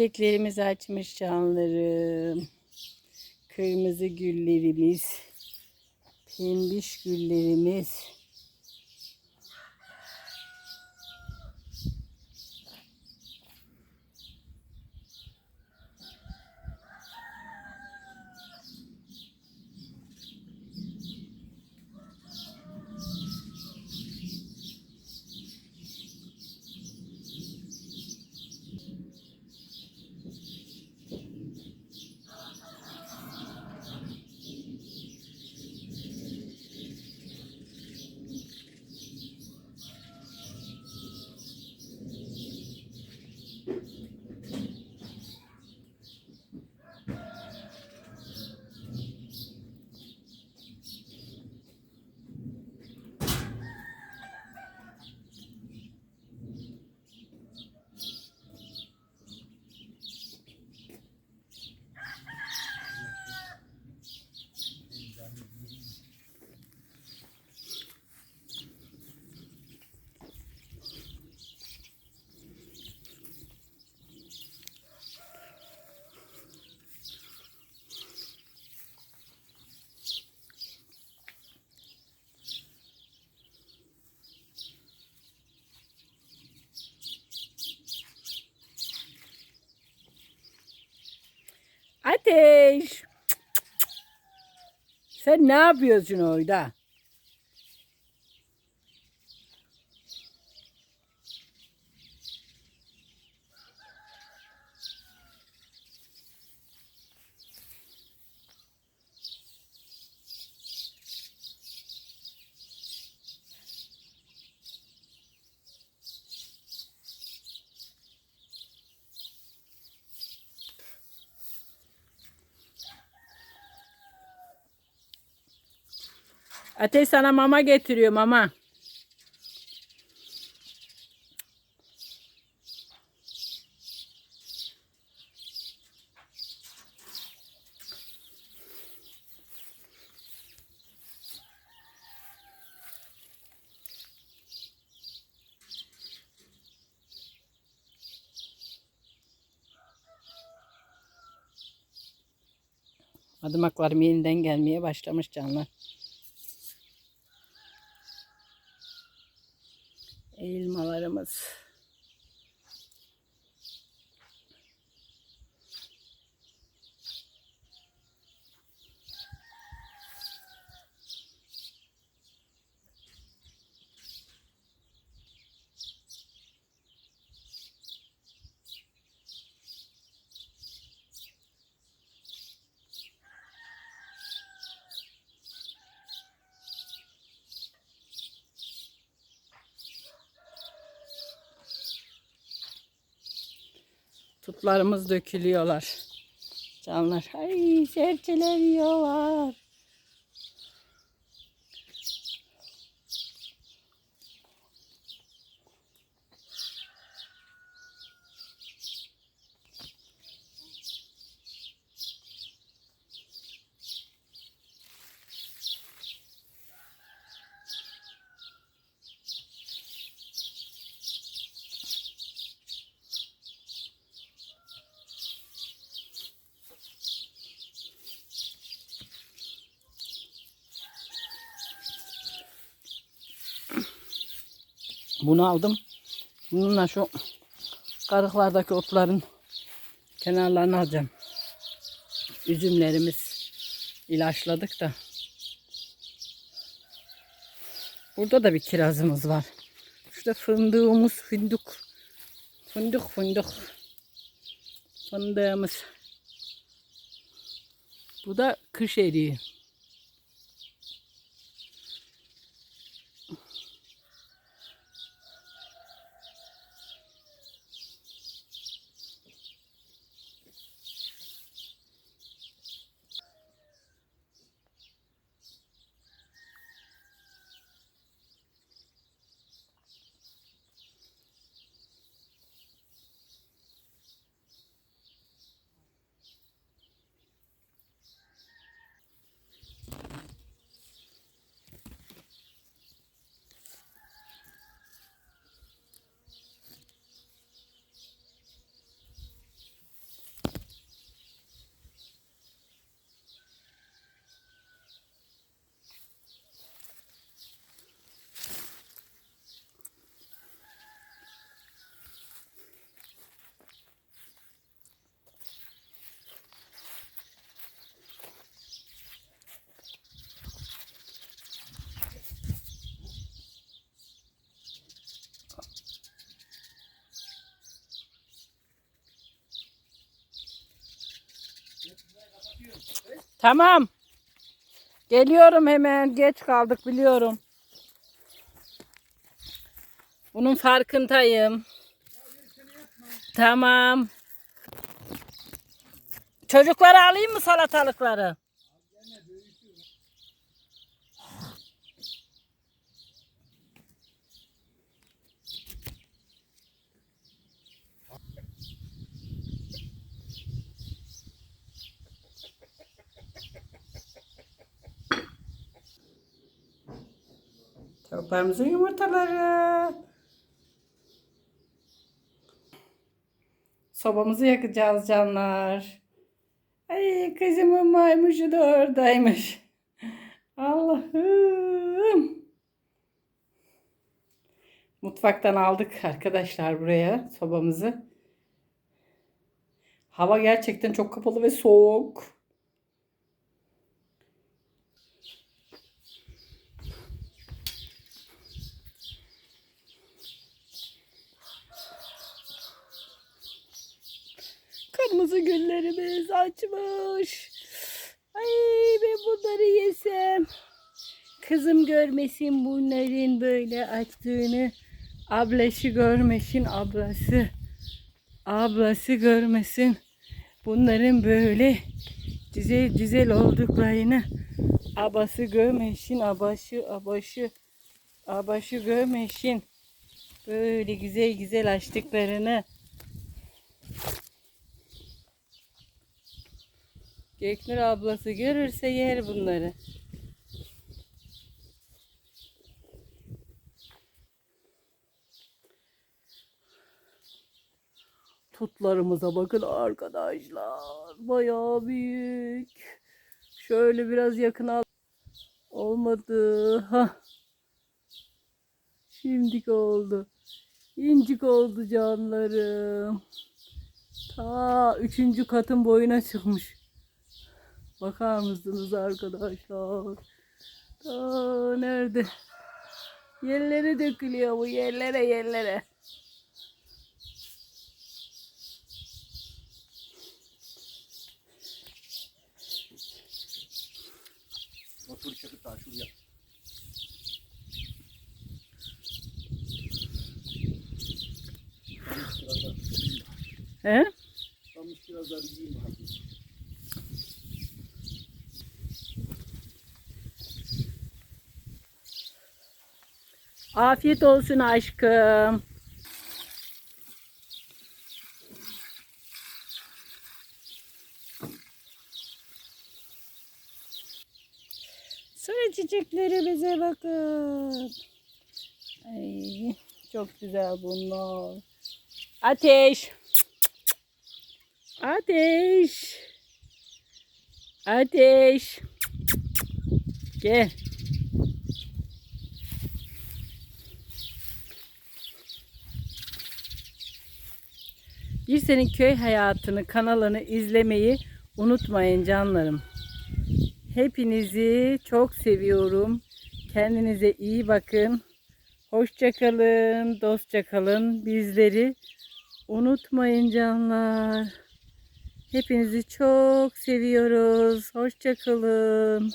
Çiçeklerimiz açmış canlarım. Kırmızı güllerimiz. Pembiş güllerimiz. Ateş. Sen ne yapıyorsun orada? Ateş sana mama getiriyor mama. Adımaklarım yeniden gelmeye başlamış canlar. Tutlarımız dökülüyorlar. Canlar. Ay serçeler yiyorlar. Bunu aldım. Bununla şu karıklardaki otların kenarlarını alacağım. Üzümlerimiz ilaçladık da. Burada da bir kirazımız var. Şurada fındığımız fındık. Fındık fındık. Fındığımız. Bu da kış eriği. Tamam. Geliyorum hemen. Geç kaldık biliyorum. Bunun farkındayım. Tamam. Çocukları alayım mı salatalıkları? Tavuklarımızın yumurtaları. Sobamızı yakacağız canlar. Ay kızımın maymuşu da oradaymış. Allah'ım. Mutfaktan aldık arkadaşlar buraya sobamızı. Hava gerçekten çok kapalı ve soğuk. Kırmızı güllerimiz açmış. Ay ben bunları yesem. Kızım görmesin bunların böyle açtığını. Ablası görmesin ablası. Ablası görmesin. Bunların böyle güzel güzel olduklarını. Abası görmesin. Abaşı abaşı. Abaşı görmesin. Böyle güzel güzel açtıklarını. Göknur ablası görürse yer bunları. Tutlarımıza bakın arkadaşlar. Bayağı büyük. Şöyle biraz yakın al. Olmadı. Ha. Şimdik oldu. İncik oldu canlarım. Ta üçüncü katın boyuna çıkmış. Bakar mısınız arkadaşlar? Aa, nerede? Yerlere dökülüyor bu yerlere yerlere. Motor çakıp daha şuraya. He? Kalmış biraz daha yiyeyim Afiyet olsun aşkım. Sıra çiçeklerimize bakın. Ay, çok güzel bunlar. Ateş. Ateş. Ateş. Gel. Bir Senin Köy Hayatını kanalını izlemeyi unutmayın canlarım. Hepinizi çok seviyorum. Kendinize iyi bakın. Hoşça kalın, dostça kalın. Bizleri unutmayın canlar. Hepinizi çok seviyoruz. Hoşça kalın.